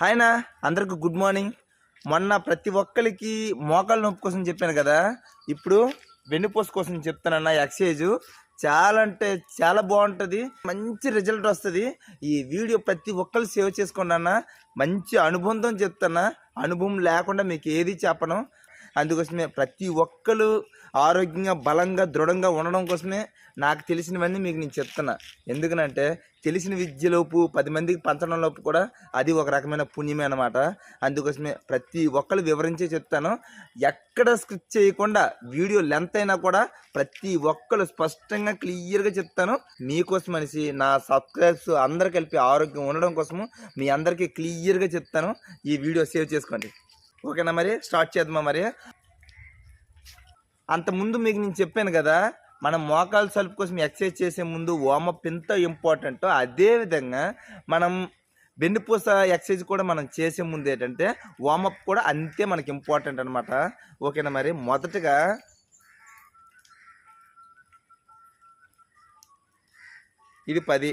హాయ్నా అందరికి good morning. మొన్న ప్రతి ఒక్కరికి మోకాలు నొప్పి కోసం చెప్పాను కదా ఇప్పుడు వెన్నుపోసు కోసం చెప్తానన్న ఎక్సైజ్ చాలా అంటే చాలా బాగుంటుంది మంచి రిజల్ట్ వస్తుంది. ఈ వీడియో ప్రతి ఒక్కరు సేవ్ చేసుకోండి అన్న మంచి అనుబంధం చెప్తానా అనుభవం లేకుండా మీకు ఏది చెప్పను. అందుకోసమే ప్రతి ఒక్కరు ఆరోగ్యంగా బలంగా దృఢంగా ఉండడం కోసమే నాకు తెలిసినవన్నీ మీకు నేను చెప్తున్నా. ఎందుకనంటే తెలిసిన విద్యలోపు పది మందికి పంచడంలోపు కూడా అది ఒక రకమైన పుణ్యమే అనమాట అందుకోసమే ప్రతి ఒక్కరు వివరించే చెప్తాను. ఎక్కడ స్క్రిప్ట్ చేయకుండా వీడియో లెంత్ అయినా కూడా ప్రతి ఒక్కరు స్పష్టంగా క్లియర్గా చెప్తాను. మీకోసం అనేసి నా సబ్స్క్రైబ్స్ అందరు కలిపి ఆరోగ్యం ఉండడం కోసము మీ అందరికీ క్లియర్గా చెప్తాను. ఈ వీడియో సేవ్ చేసుకోండి. ఓకేనా మరి? స్టార్ట్ చేద్దామా మరి? అంతకుముందు మీకు నేను చెప్పాను కదా మనం మోకాలు సలుపు కోసం ఎక్సర్సైజ్ చేసే ముందు వార్మప్ ఎంత ఇంపార్టెంటో అదే విధంగా మనం వెన్నుపూస ఎక్సర్సైజ్ కూడా మనం చేసే ముందు ఏంటంటే వామప్ కూడా అంతే మనకి ఇంపార్టెంట్ అనమాట ఓకేనా మరి? మొదటగా ఇది పది.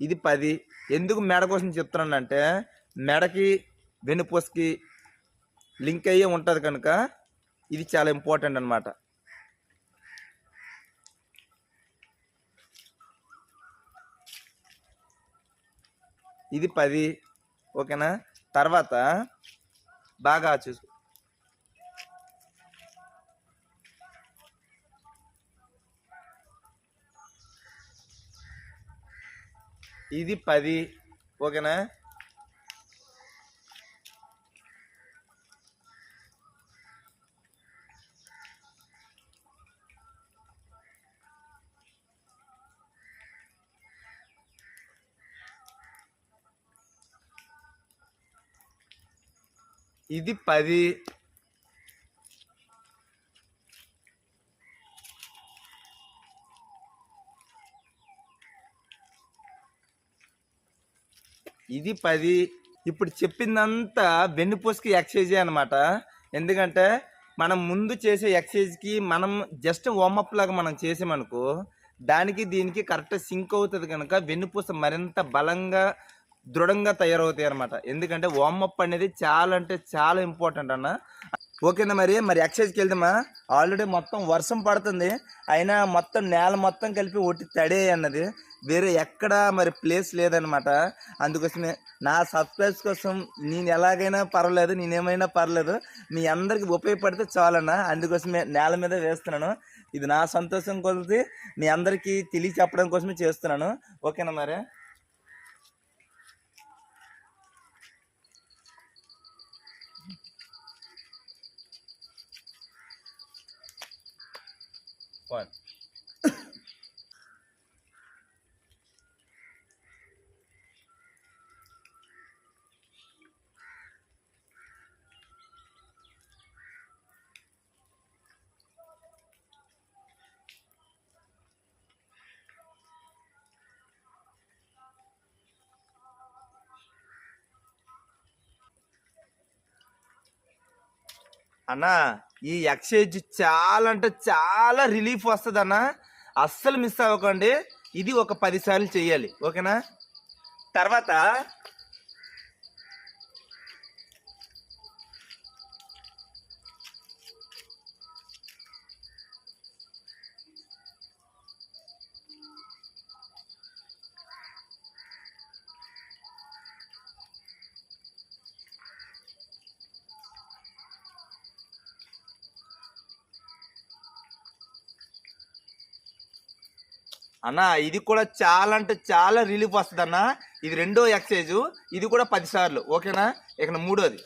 ఇది పది. ఎందుకు మెడ కోసం చెప్తున్నానంటే మెడకి వెన్నుపూసకి లింక్ అయ్యే ఉంటుంది కనుక ఇది చాలా ఇంపార్టెంట్ అనమాట ఇది పది ఓకేనా? తర్వాత బాగా చూసుకో ఇది పది ఓకేనా? ఇది పది. ఇది పది. ఇప్పుడు చెప్పిందంతా వెన్నుపూసకి ఎక్సైజే అనమాట ఎందుకంటే మనం ముందు చేసే ఎక్సైజ్కి మనం జస్ట్ వార్మప్ లాగా మనం చేసామనుకో దానికి దీనికి కరెక్ట్ సింక్ అవుతుంది కనుక వెన్నుపూస మరింత బలంగా దృఢంగా తయారవుతాయి అనమాట ఎందుకంటే వార్మప్ అనేది చాలా అంటే చాలా ఇంపార్టెంట్ అన్న. ఓకేనా మరి మరి ఎక్సర్సైజ్కి వెళ్దామా? ఆల్రెడీ మొత్తం వర్షం పడుతుంది. అయినా మొత్తం నేల మొత్తం కలిపి ఒట్టి తడే అన్నది. వేరే ఎక్కడ మరి ప్లేస్ లేదనమాట అందుకోసమే నా సబ్స్క్రైబ్స్ కోసం నేను ఎలాగైనా పర్వాలేదు నేనేమైనా పర్లేదు మీ అందరికి ఉపయోగపడితే చాలన్నా. అందుకోసమే నేల మీద వేస్తున్నాను. ఇది నా సంతోషం కొలిసి మీ అందరికీ తెలియ చెప్పడం కోసమే చేస్తున్నాను. ఓకేనా మరి. อนอันน่า ఈ ఎక్సైజ్ చాలా అంటే చాలా రిలీఫ్ వస్తుందన్నా. అస్సలు మిస్ అవ్వకండి. ఇది ఒక పదిసార్లు చేయాలి ఓకేనా? తర్వాత అన్న ఇది కూడా చాలా అంటే చాలా రిలీఫ్ వస్తుంది అన్న ఇది రెండో ఎక్సైజ్ ఇది కూడా పది సార్లు. ఓకేనా? ఇక మూడోది.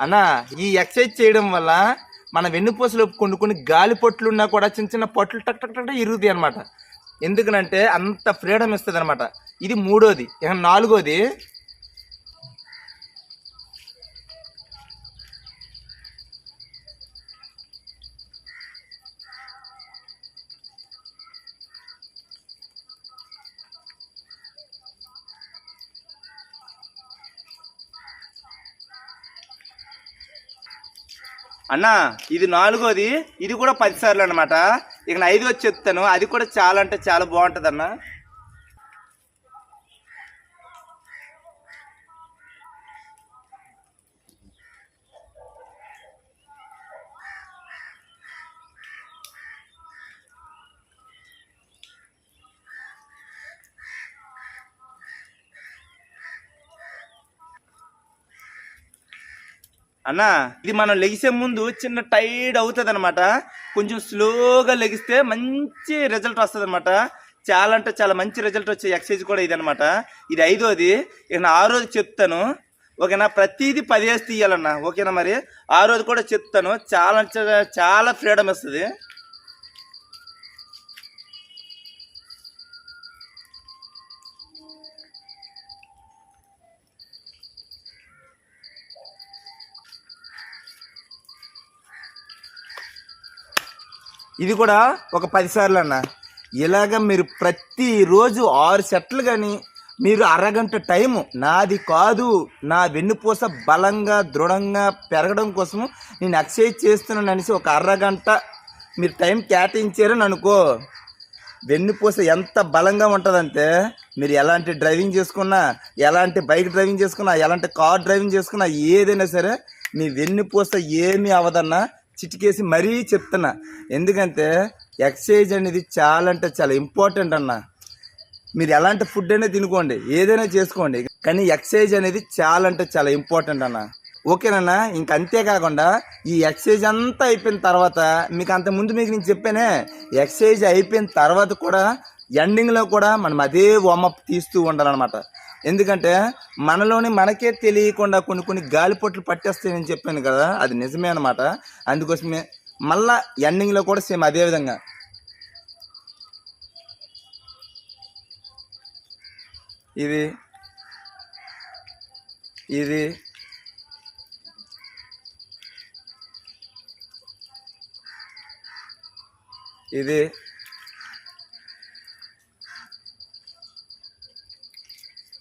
అన్న ఈ ఎక్సర్సైజ్ చేయడం వల్ల మన వెన్నుపూసలు కొన్ని కొన్ని గాలి పొట్లు ఉన్నా కూడా చిన్న చిన్న పొట్లు టక్ టక్ టక్ ఇరుగుతాయి అనమాట ఎందుకనంటే అంత ఫ్రీడమ్ ఇస్తుంది అనమాట ఇది మూడోది. ఇక నాలుగోది? అన్న ఇది నాలుగోది ఇది కూడా పది సార్లు అనమాట ఇక నేను ఐదు వచ్చి చెప్తాను అది కూడా చాలా అంటే చాలా బాగుంటుంది అన్న అన్నా ఇది మనం లెగిసే ముందు చిన్న టైడ్ అవుతుంది అనమాట కొంచెం స్లోగా లెగిస్తే మంచి రిజల్ట్ వస్తుంది అనమాట చాలా అంటే చాలా మంచి రిజల్ట్ వచ్చే ఎక్సర్సైజ్ కూడా ఇది అనమాట ఇది ఐదోది. ఇక నా రోజు చెప్తాను. ఓకేనా? ప్రతిదీ పదేసి తీయాలన్నా. ఓకేనా మరి? ఆరోది కూడా చెప్తాను. చాలా అంటే చాలా ఫ్రీడమ్ వస్తుంది. ఇది కూడా ఒక పదిసార్లు అన్న. ఇలాగ మీరు ప్రతిరోజు ఆరు సెట్లు కానీ మీరు అరగంట టైము నాది కాదు నా వెన్నుపూస బలంగా దృఢంగా పెరగడం కోసము నేను ఎక్సర్సైజ్ చేస్తున్నాను అనేసి ఒక అరగంట మీరు టైం కేటాయించారని అనుకో. వెన్నుపూస ఎంత బలంగా ఉంటుందంటే మీరు ఎలాంటి డ్రైవింగ్ చేసుకున్నా ఎలాంటి బైక్ డ్రైవింగ్ చేసుకున్నా ఎలాంటి కార్ డ్రైవింగ్ చేసుకున్నా ఏదైనా సరే మీ వెన్నుపూస ఏమీ అవదన్నా చిటికేసి మరీ చెప్తున్నా. ఎందుకంటే ఎక్సర్సైజ్ అనేది చాలా అంటే చాలా ఇంపార్టెంట్ అన్న. మీరు ఎలాంటి ఫుడ్ అయినా తినుకోండి ఏదైనా చేసుకోండి కానీ ఎక్సర్సైజ్ అనేది చాలా అంటే చాలా ఇంపార్టెంట్ అన్న. ఓకేనన్నా ఇంక అంతేకాకుండా ఈ ఎక్సర్సైజ్ అంతా అయిపోయిన తర్వాత మీకు అంత ముందు మీకు నేను చెప్పానే ఎక్సైజ్ అయిపోయిన తర్వాత కూడా ఎండింగ్లో కూడా మనం అదే వార్మప్ తీస్తూ ఉండాలన్నమాట. ఎందుకంటే మనలోని మనకే తెలియకుండా కొన్ని కొన్ని గాలిపొట్లు పట్టేస్తాయని చెప్పాను కదా అది నిజమే అనమాట అందుకోసమే మళ్ళా ఎండింగ్లో కూడా సేమ్ అదే విధంగా. ఇది ఇది ఇది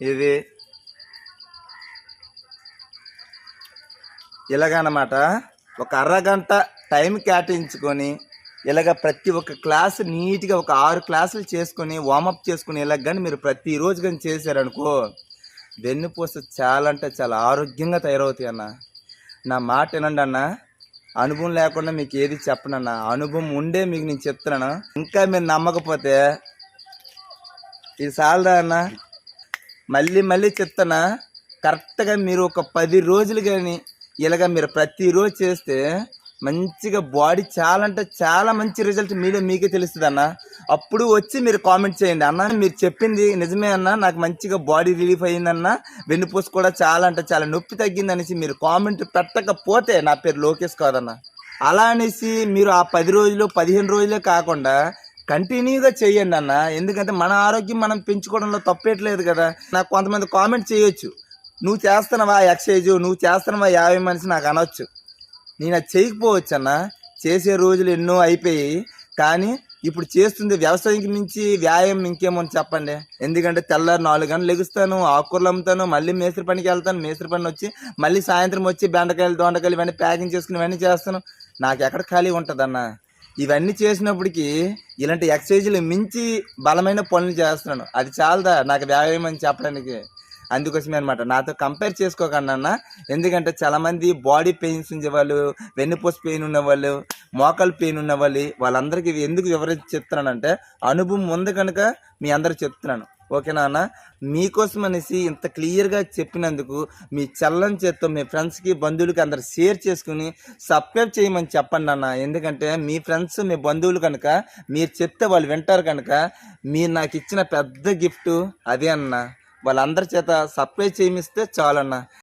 ఇది ఇలాగనమాట ఒక అరగంట టైం కేటాయించుకొని ఇలాగ ప్రతి ఒక్క క్లాస్ నీట్గా ఒక ఆరు క్లాసులు చేసుకొని వార్మప్ చేసుకుని ఇలాగ కానీ మీరు ప్రతిరోజు కానీ చేశారనుకో వెన్నుపూస చాలా అంటే చాలా ఆరోగ్యంగా తయారవుతాయి అన్న. నా మాట వినండి అన్న. అనుభవం లేకుండా మీకు ఏది చెప్పనన్న అనుభవం ఉండే మీకు నేను చెప్తున్నాను. ఇంకా మీరు నమ్మకపోతే ఇది చాలదా అన్న? మళ్ళీ మళ్ళీ చెప్తానా కరెక్ట్గా మీరు ఒక పది రోజులు కానీ ఇలాగ మీరు ప్రతిరోజు చేస్తే మంచిగా బాడీ చాలా అంటే చాలా మంచి రిజల్ట్ మీలో మీకే తెలుస్తుంది అన్న. అప్పుడు వచ్చి మీరు కామెంట్ చేయండి. అన్న మీరు చెప్పింది నిజమే అన్న నాకు మంచిగా బాడీ రిలీఫ్ అయ్యిందన్న వెన్నుపూస కూడా చాలా అంటే చాలా నొప్పి తగ్గింది అనేసి మీరు కామెంట్ పెట్టకపోతే నా పేరు లోకేష్ కాదన్న. అలా అనేసి మీరు ఆ పది రోజులు పదిహేను రోజులే కాకుండా కంటిన్యూగా చేయండి అన్న. ఎందుకంటే మన ఆరోగ్యం మనం పెంచుకోవడంలో తప్పేట్లేదు కదా. నాకు కొంతమంది కామెంట్ చేయొచ్చు. నువ్వు చేస్తున్నావా ఎక్సైజ్? నువ్వు చేస్తున్నావా యాభై మనిషి? నాకు అనొచ్చు. నేను అది చేయకపోవచ్చు అన్న. చేసే రోజులు ఎన్నో అయిపోయాయి. కానీ ఇప్పుడు చేస్తుంది వ్యవసాయంకి మించి వ్యాయామం ఇంకేమో చెప్పండి. ఎందుకంటే తెల్లారి నాలుగు గంటలు లెగుస్తాను ఆకుకూరలు అమ్ముతాను మళ్ళీ మేస్త్రి పనికి వెళ్తాను మేస్త్రి పని వచ్చి మళ్ళీ సాయంత్రం వచ్చి బెండకాయలు దొండకాయలు ఇవన్నీ ప్యాకింగ్ చేసుకుని ఇవన్నీ చేస్తాను. నాకు ఎక్కడ ఖాళీ ఉంటుందన్న. ఇవన్నీ చేసినప్పటికీ ఇలాంటి ఎక్సర్సైజులు మించి బలమైన పనులు చేస్తున్నాను. అది చాలదా నాకు వ్యాయామం అని చెప్పడానికి? అందుకోసమే అనమాట నాతో కంపేర్ చేసుకోకండి ఎందుకంటే చాలామంది బాడీ పెయిన్స్ ఉండేవాళ్ళు వెన్నుపూస పెయిన్ ఉన్నవాళ్ళు మోకాలు పెయిన్ ఉన్నవాళ్ళు వాళ్ళందరికీ ఇవి ఎందుకు వివరించి చెప్తున్నానంటే అనుభవం ఉంది కనుక మీ అందరికి చెప్తున్నాను. ఓకేనా అన్న మీకోసం అనేసి ఇంత క్లియర్గా చెప్పినందుకు మీ చల్లని చేత్తో మీ ఫ్రెండ్స్కి బంధువులకి అందరు షేర్ చేసుకుని సబ్స్క్రైబ్ చేయమని చెప్పండి అన్న ఎందుకంటే మీ ఫ్రెండ్స్ మీ బంధువులు కనుక మీరు చెప్తే వాళ్ళు వింటారు కనుక మీరు నాకు ఇచ్చిన పెద్ద గిఫ్ట్ అదే అన్న. వాళ్ళందరి చేత సబ్స్క్రైబ్ చేయమిస్తే చాలన్న